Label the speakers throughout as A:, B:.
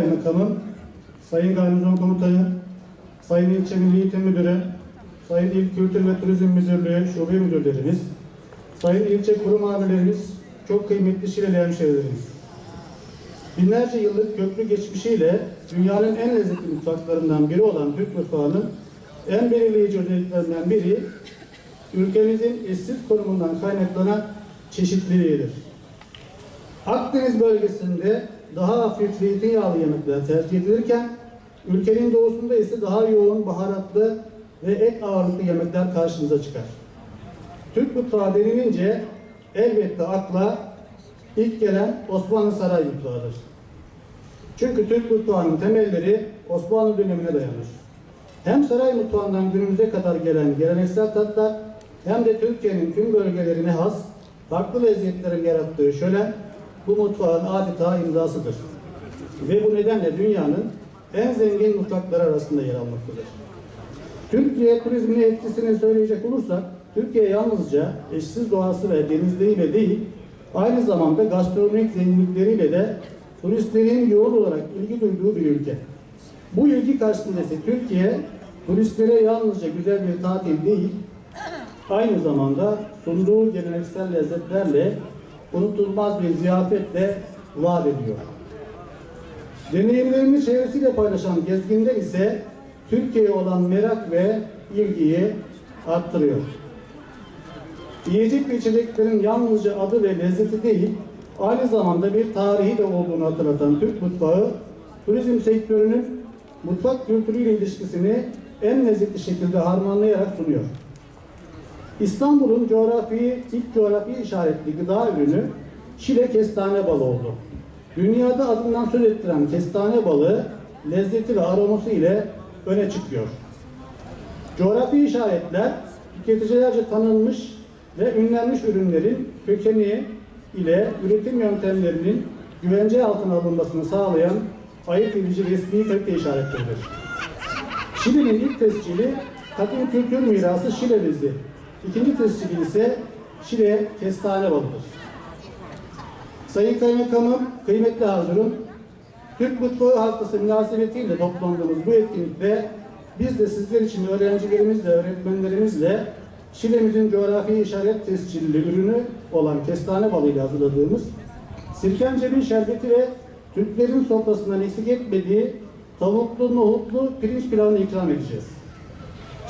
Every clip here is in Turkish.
A: Sayın Kaymakamım, Sayın Garnizon Komutanı, Sayın İlçe Milli Eğitim Müdürü, Sayın İl Kültür ve Turizm Müdürlüğü Şube Müdürlerimiz, Sayın İlçe Kurum Amirlerimiz, çok kıymetli Şireli hemşehrilerimiz. Binlerce yıllık köklü geçmişiyle dünyanın en lezzetli mutfaklarından biri olan Türk mutfağının en belirleyici özelliklerinden biri ülkemizin eşsiz konumundan kaynaklanan çeşitliliğidir. Akdeniz bölgesinde daha hafif zeytinyağlı yemekler tercih edilirken ülkenin doğusunda ise daha yoğun baharatlı ve et ağırlıklı yemekler karşımıza çıkar. Türk mutfağı denilince elbette akla ilk gelen Osmanlı Saray mutfağıdır. Çünkü Türk mutfağının temelleri Osmanlı dönemine dayanır. Hem saray mutfağından günümüze kadar gelen geleneksel tatlar hem de Türkiye'nin tüm bölgelerine has farklı lezzetlerin yarattığı şölen bu mutfağın adeta imzasıdır. Ve bu nedenle dünyanın en zengin mutfakları arasında yer almaktadır. Türkiye turizmine etkisini söyleyecek olursak, Türkiye yalnızca eşsiz doğası ve denizleriyle değil, aynı zamanda gastronomik zenginlikleriyle de turistlerin yoğun olarak ilgi duyduğu bir ülke. Bu ilgi karşısında ise Türkiye, turistlere yalnızca güzel bir tatil değil, aynı zamanda sunduğu geleneksel lezzetlerle unutulmaz bir ziyafetle vaat ediyor. Deneyimlerini çevresiyle paylaşan gezginler ise Türkiye'ye olan merak ve ilgiyi arttırıyor. Yiyecek ve içeceklerin yalnızca adı ve lezzeti değil, aynı zamanda bir tarihi de olduğunu hatırlatan Türk mutfağı, turizm sektörünün mutfak kültürüyle ilişkisini en lezzetli şekilde harmanlayarak sunuyor. İstanbul'un coğrafi, ilk coğrafi işaretli gıda ürünü Şile kestane balı oldu. Dünyada adından söz ettiren kestane balığı lezzeti ve aroması ile öne çıkıyor. Coğrafi işaretler tüketicilerce tanınmış ve ünlenmiş ürünlerin kökeni ile üretim yöntemlerinin güvence altına alınmasını sağlayan ayırt edici resmi kalite işaretleridir. Şili'nin ilk tescili kadın kültür mirası Şile bezi. İkinci tescili ise Şile kestane balıdır. Sayın Kaymakamım, kıymetli hazırım, Türk Mutfağı Haftası münasebetiyle toplandığımız bu etkinlikte biz de sizler için öğrencilerimizle, öğretmenlerimizle Şile'mizin coğrafi işaret tescilli ürünü olan kestane balıyla hazırladığımız sirkencebin şerbeti ve Türklerin sofrasından eksik etmediği tavuklu, nohutlu pirinç pilavını ikram edeceğiz.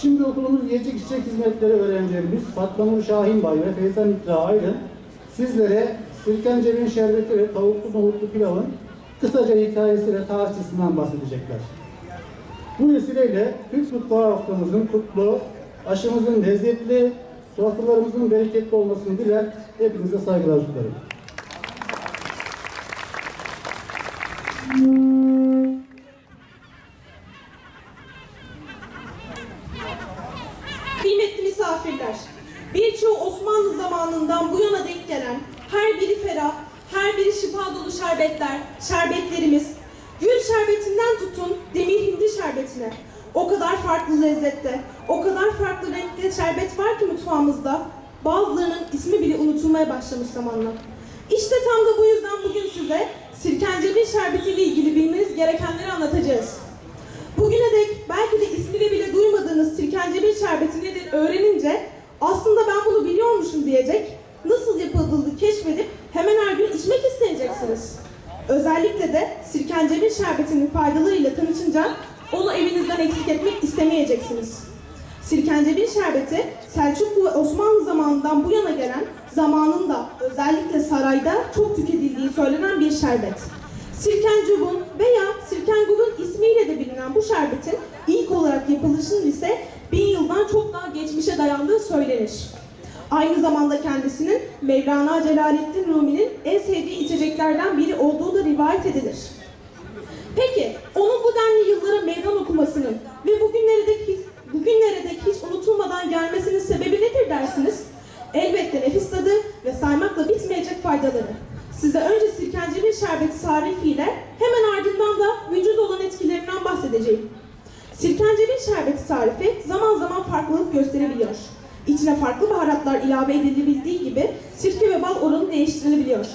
A: Şimdi okulumuz yiyecek içecek hizmetleri öğrencilerimiz Fatma Nur Şahinbay ve Feyzan İkra Aydın sizlere sirkencebin şerbeti ve tavuklu nohutlu pilavın kısaca hikayesi ve tarihçesinden bahsedecekler. Bu vesileyle Türk Mutfağı Haftamızın kutlu, aşımızın lezzetli, sofralarımızın bereketli olmasını diler. Hepinize saygılar sunarım.
B: Zamanından bu yana denk gelen her biri ferah, her biri şifa dolu şerbetler, şerbetlerimiz, gül şerbetinden tutun demir hindi şerbetine. O kadar farklı lezzette, o kadar farklı renkte şerbet var ki mutfağımızda, bazılarının ismi bile unutulmaya başlamış zamanla. İşte tam da bu yüzden bugün size sirkencebin şerbeti ile ilgili bilmeniz gerekenleri anlatacağız. Bugüne dek belki de ismini bile duymadığınız sirkencebin şerbeti nedir öğrenince aslında ben bunu biliyormuşum diyecek, nasıl yapıldığını keşfedip hemen her gün içmek isteyeceksiniz. Özellikle de sirkencebin şerbetinin faydalarıyla tanışınca onu evinizden eksik etmek istemeyeceksiniz. Sirkencebin şerbeti Selçuklu ve Osmanlı zamanından bu yana gelen zamanında özellikle sarayda çok tüketildiği söylenen bir şerbet. Sirkencubun veya Sirkengul'un ismiyle de bilinen bu şerbetin ilk olarak yapılışının ise bin yıldan çok daha geçmişe dayandığı söylenir. Aynı zamanda kendisinin Mevlana Celaleddin Rumi'nin en sevdiği içeceklerden biri olduğu da rivayet edilir. Peki, onun bu denli yıllara meydan okumasının ve bugünlere dek bugünlere dek hiç unutulmadan gelmesinin sebebi nedir dersiniz? Elbette nefis tadı ve saymakla bitmeyecek faydaları. Size önce sirkencebin şerbeti tarifiyle hemen ardından da vücut olan etkilerinden bahsedeceğim. Sirkencebin şerbeti tarifi zaman zaman farklılık gösterebiliyor. İçine farklı baharatlar ilave edilebildiği gibi sirke ve bal oranı değiştirilebiliyor.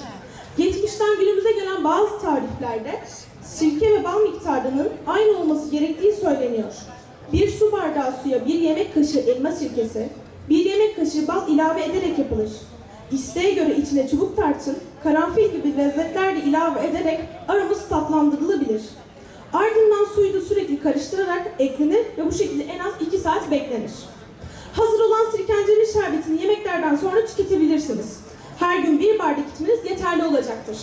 B: Geçmişten günümüze gelen bazı tariflerde sirke ve bal miktarının aynı olması gerektiği söyleniyor. Bir su bardağı suya bir yemek kaşığı elma sirkesi, bir yemek kaşığı bal ilave ederek yapılır. İsteğe göre içine çubuk tarçın, karanfil gibi lezzetler de ilave ederek aroması tatlandırılabilir. Ardından suyu da sürekli karıştırarak eklenir ve bu şekilde en az 2 saat beklenir. Hazır olan sirkenceli şerbetini yemeklerden sonra tüketebilirsiniz. Her gün bir bardak içmeniz yeterli olacaktır.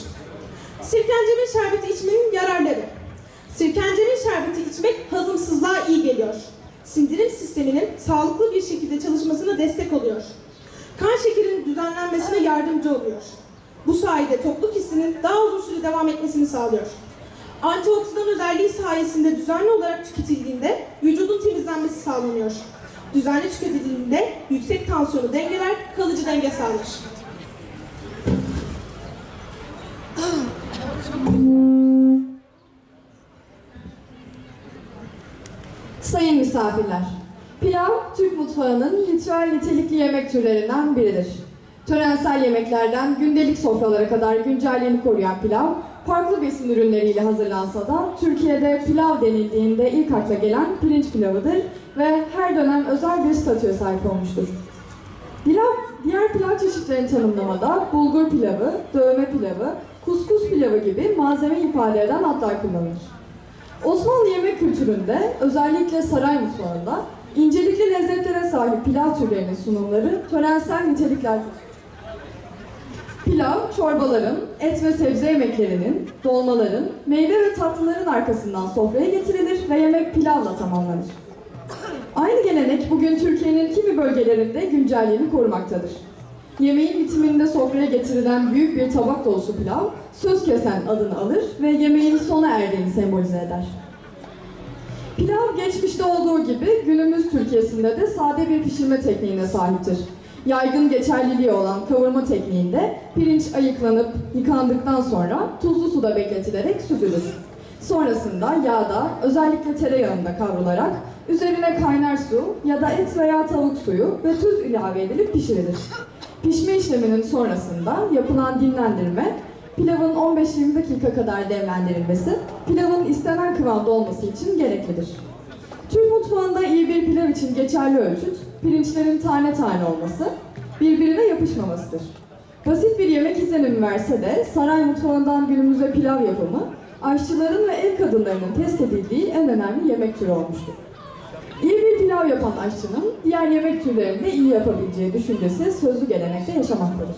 B: Sirkenceli şerbeti içmenin yararları. Sirkenceli şerbeti içmek hazımsızlığa iyi geliyor. Sindirim sisteminin sağlıklı bir şekilde çalışmasına destek oluyor. Kan şekerinin düzenlenmesine yardımcı oluyor. Bu sayede tokluk hissinin daha uzun süre devam etmesini sağlıyor. Antioksidan özelliği sayesinde düzenli olarak tüketildiğinde vücudun temizlenmesi sağlanıyor. Düzenli tüketildiğinde yüksek tansiyonu dengeler, kalıcı denge sağlar.
C: Sayın misafirler, pilav Türk mutfağının ritüel nitelikli yemek türlerinden biridir. Törensel yemeklerden gündelik sofralara kadar güncelliğini koruyan pilav, farklı besin ürünleriyle hazırlansa da Türkiye'de pilav denildiğinde ilk akla gelen pirinç pilavıdır ve her dönem özel bir statüye sahip olmuştur. Pilav, diğer pilav çeşitlerini tanımlamada bulgur pilavı, dövme pilavı, kuskus pilavı gibi malzeme ifade eden adlar kullanılır. Osmanlı yemek kültüründe özellikle saray mutfağında incelikli lezzetlere sahip pilav türlerinin sunumları törensel niteliklerdir. Pilav, çorbaların, et ve sebze yemeklerinin, dolmaların, meyve ve tatlıların arkasından sofraya getirilir ve yemek pilavla tamamlanır. Aynı gelenek bugün Türkiye'nin kimi bölgelerinde güncelliğini korumaktadır. Yemeğin bitiminde sofraya getirilen büyük bir tabak dolusu pilav, söz kesen adını alır ve yemeğin sona erdiğini sembolize eder. Pilav geçmişte olduğu gibi günümüz Türkiye'sinde de sade bir pişirme tekniğine sahiptir. Yaygın geçerliliği olan kavurma tekniğinde pirinç ayıklanıp yıkandıktan sonra tuzlu suda bekletilerek süzülür. Sonrasında yağda, özellikle tereyağında kavrularak üzerine kaynar su ya da et veya tavuk suyu ve tuz ilave edilip pişirilir. Pişme işleminin sonrasında yapılan dinlendirme, pilavın 15-20 dakika kadar demlendirilmesi, pilavın istenen kıvamda olması için gereklidir. Türk mutfağında iyi bir pilav için geçerli ölçüt, pirinçlerin tane tane olması, birbirine yapışmamasıdır. Basit bir yemek izlenimi verse de saray mutfağından günümüze pilav yapımı, aşçıların ve ev kadınlarının test edildiği en önemli yemek türü olmuştur. İyi bir pilav yapan aşçının diğer yemek türlerini de iyi yapabileceği düşüncesi sözlü gelenekte yaşamaktadır.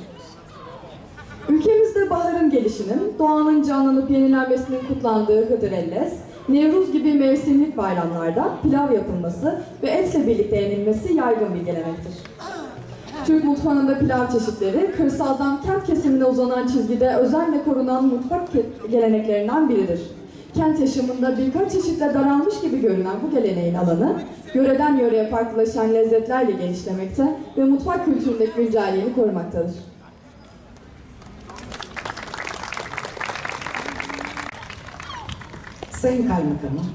C: Ülkemizde baharın gelişinin, doğanın canlanıp yenilenmesinin kutlandığı Hıdrellez, Nevruz gibi mevsimlik bayramlarda pilav yapılması ve etle birlikte yenilmesi yaygın bir gelenektir. Türk mutfağında pilav çeşitleri, kırsaldan kent kesimine uzanan çizgide özenle korunan mutfak geleneklerinden biridir. Kent yaşamında birkaç çeşitle daralmış gibi görünen bu geleneğin alanı, yöreden yöreye farklılaşan lezzetlerle genişlemekte ve mutfak kültüründeki güncelliğini korumaktadır.
D: Sayın Kaymakamım,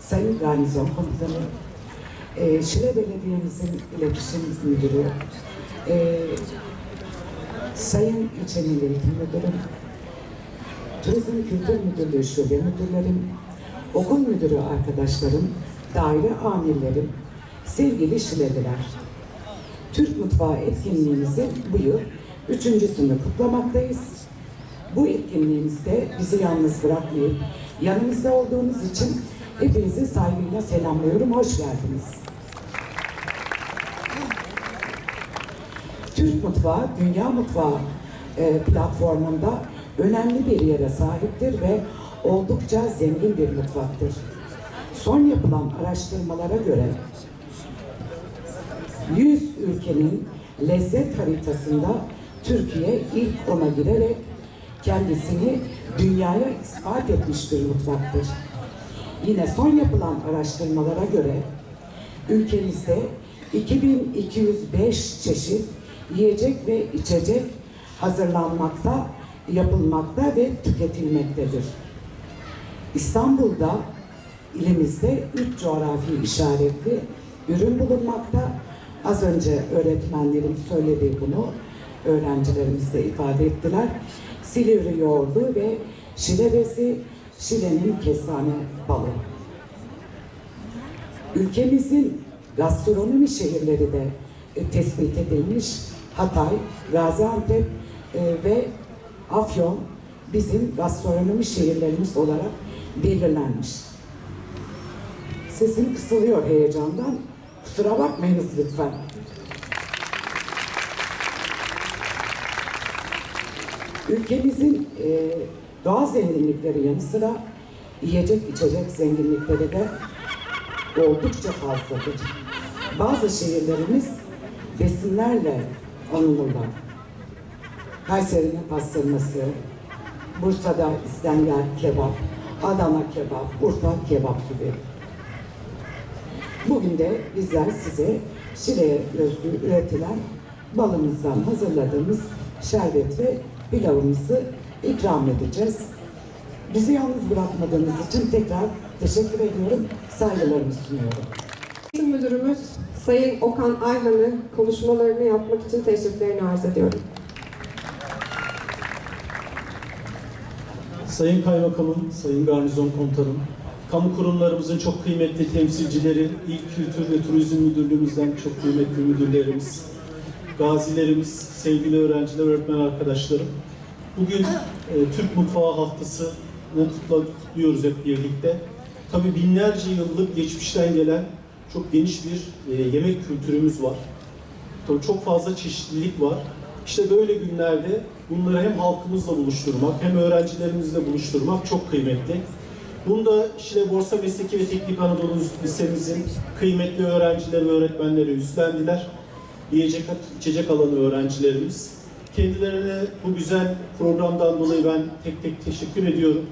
D: Sayın Garnizon Komutanı, e, Şile Belediye'mizin iletişim müdürü, e, Sayın İlçe Milli Müdürüm, Turizm Kültür Müdürlüğü Şube Müdürlerim, okul müdürü arkadaşlarım, daire amirlerim, sevgili Şileliler. Türk Mutfağı etkinliğimizin bu yıl üçüncüsünü kutlamaktayız. Bu etkinliğimizde bizi yalnız bırakmayıp yanımızda olduğunuz için hepinizi saygıyla selamlıyorum. Hoş geldiniz. Türk mutfağı, dünya mutfağı e, platformunda önemli bir yere sahiptir ve oldukça zengin bir mutfaktır. Son yapılan araştırmalara göre 100 ülkenin lezzet haritasında Türkiye ilk ona girerek kendisini dünyaya ispat etmiş bir mutfaktır. Yine son yapılan araştırmalara göre ülkemizde 2205 çeşit yiyecek ve içecek hazırlanmakta, yapılmakta ve tüketilmektedir. İstanbul'da ilimizde üç coğrafi işaretli ürün bulunmakta. Az önce öğretmenlerim söyledi bunu, öğrencilerimiz de ifade ettiler. Silivri yoğurdu ve şilebesi Şile'nin kestane balı. Ülkemizin gastronomi şehirleri de e, tespit edilmiş. Hatay, Gaziantep e, ve Afyon bizim gastronomi şehirlerimiz olarak belirlenmiş. Sesim kısılıyor heyecandan. Kusura bakmayınız lütfen. Ülkemizin e, doğal zenginlikleri yanı sıra yiyecek içecek zenginlikleri de oldukça fazladır. Bazı şehirlerimiz besinlerle anılırlar. Kayseri'nin pastırması, Bursa'da İskender kebap, Adana kebap, Urfa kebap gibi. Bugün de bizler size Şile'ye özgü üretilen balımızdan hazırladığımız şerbet ve pilavımızı ikram edeceğiz. Bizi yalnız bırakmadığınız için tekrar teşekkür ediyorum, saygılarımı sunuyorum.
E: Eğitim Müdürümüz Sayın Okan Ayhan'ı konuşmalarını yapmak için teşriflerini arz ediyorum.
F: Sayın Kaymakamım, Sayın Garnizon Komutanım, kamu kurumlarımızın çok kıymetli temsilcileri, İl Kültür ve Turizm Müdürlüğümüzden çok kıymetli müdürlerimiz, gazilerimiz, sevgili öğrenciler, öğretmen arkadaşlarım. Bugün e, Türk Mutfağı Haftası'nı kutluyoruz hep birlikte. Tabii binlerce yıllık geçmişten gelen çok geniş bir e, yemek kültürümüz var. Tabii çok fazla çeşitlilik var. İşte böyle günlerde bunları hem halkımızla buluşturmak hem öğrencilerimizle buluşturmak çok kıymetli. Bunda Şile Borsa Mesleki ve Teknik Anadolu Lisemizin kıymetli öğrencileri ve öğretmenleri üstlendiler. Yiyecek, içecek alanı öğrencilerimiz. Kendilerine bu güzel programdan dolayı ben tek tek teşekkür ediyorum.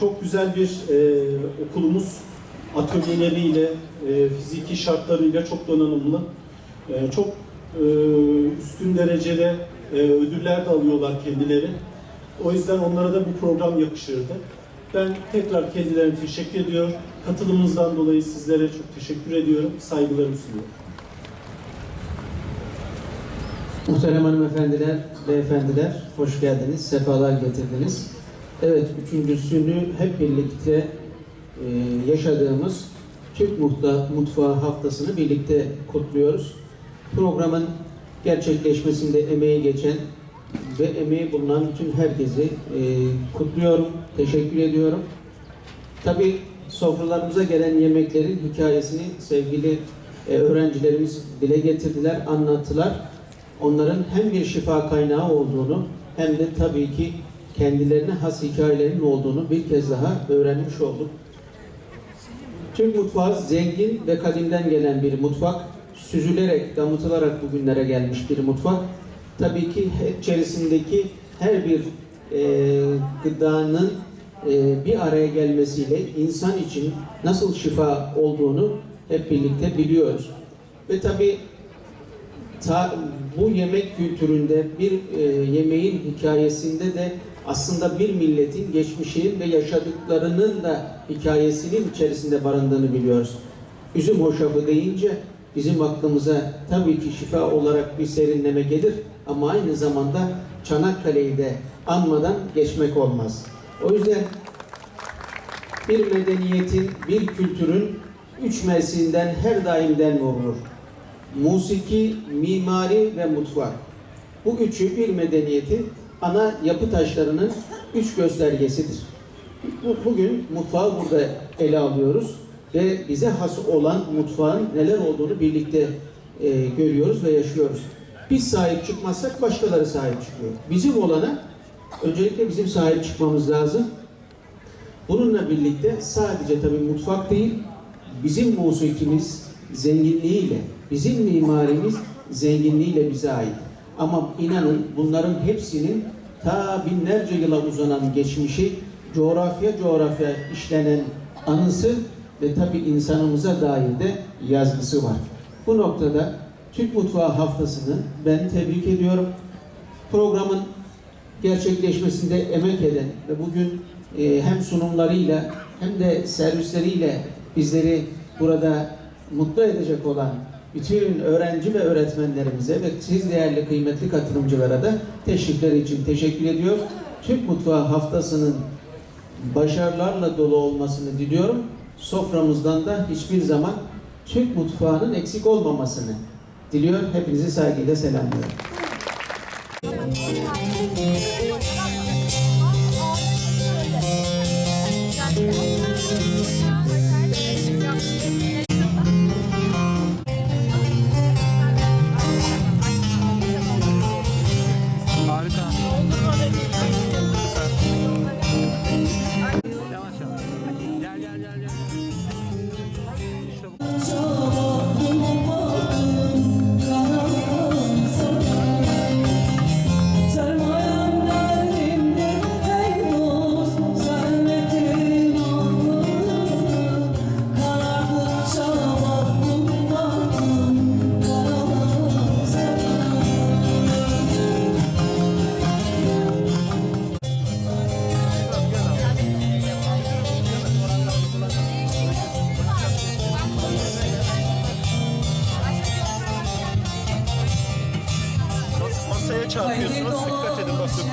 F: Çok güzel bir e, okulumuz atölyeleriyle, e, fiziki şartlarıyla çok donanımlı. E, çok e, üstün derecede e, ödüller de alıyorlar kendileri. O yüzden onlara da bu program yakışırdı. Ben tekrar kendilerine teşekkür ediyorum. Katılımınızdan dolayı sizlere çok teşekkür ediyorum. Saygılarımı sunuyorum.
G: Muhterem hanımefendiler, beyefendiler, hoş geldiniz, sefalar getirdiniz. Evet, üçüncüsünü hep birlikte e, yaşadığımız Türk Mutfa- Mutfağı Haftası'nı birlikte kutluyoruz. Programın gerçekleşmesinde emeği geçen ve emeği bulunan bütün herkesi e, kutluyorum, teşekkür ediyorum. Tabii sofralarımıza gelen yemeklerin hikayesini sevgili e, öğrencilerimiz dile getirdiler, anlattılar. Onların hem bir şifa kaynağı olduğunu hem de tabii ki kendilerine has hikayelerinin olduğunu bir kez daha öğrenmiş olduk. Türk mutfağı zengin ve kadimden gelen bir mutfak. Süzülerek, damıtılarak bugünlere gelmiş bir mutfak. Tabii ki içerisindeki her bir e, gıdanın e, bir araya gelmesiyle insan için nasıl şifa olduğunu hep birlikte biliyoruz. Ve tabii ta, bu yemek kültüründe bir e, yemeğin hikayesinde de aslında bir milletin geçmişinin ve yaşadıklarının da hikayesinin içerisinde barındığını biliyoruz. Üzüm hoşafı deyince bizim aklımıza tabii ki şifa olarak bir serinleme gelir ama aynı zamanda Çanakkale'yi de anmadan geçmek olmaz. O yüzden bir medeniyetin, bir kültürün üç mevsiinden her daim dem vurulur musiki, mimari ve mutfak. Bu üçü bir medeniyetin ana yapı taşlarının üç göstergesidir. Bu- Bugün mutfağı burada ele alıyoruz ve bize has olan mutfağın neler olduğunu birlikte e, görüyoruz ve yaşıyoruz. Biz sahip çıkmazsak başkaları sahip çıkıyor. Bizim olana öncelikle bizim sahip çıkmamız lazım. Bununla birlikte sadece tabii mutfak değil, bizim musikimiz zenginliğiyle, bizim mimarimiz zenginliğiyle bize ait. Ama inanın bunların hepsinin ta binlerce yıla uzanan geçmişi, coğrafya coğrafya işlenen anısı ve tabii insanımıza dair de yazgısı var. Bu noktada Türk Mutfağı Haftası'nı ben tebrik ediyorum. Programın gerçekleşmesinde emek eden ve bugün e, hem sunumlarıyla hem de servisleriyle bizleri burada mutlu edecek olan bütün öğrenci ve öğretmenlerimize ve siz değerli kıymetli katılımcılara da teşrifleri için teşekkür ediyor. Türk Mutfağı Haftası'nın başarılarla dolu olmasını diliyorum. Soframızdan da hiçbir zaman Türk mutfağının eksik olmamasını diliyor. Hepinizi saygıyla selamlıyorum.
F: çarpıyorsunuz. Dikkat edin basın.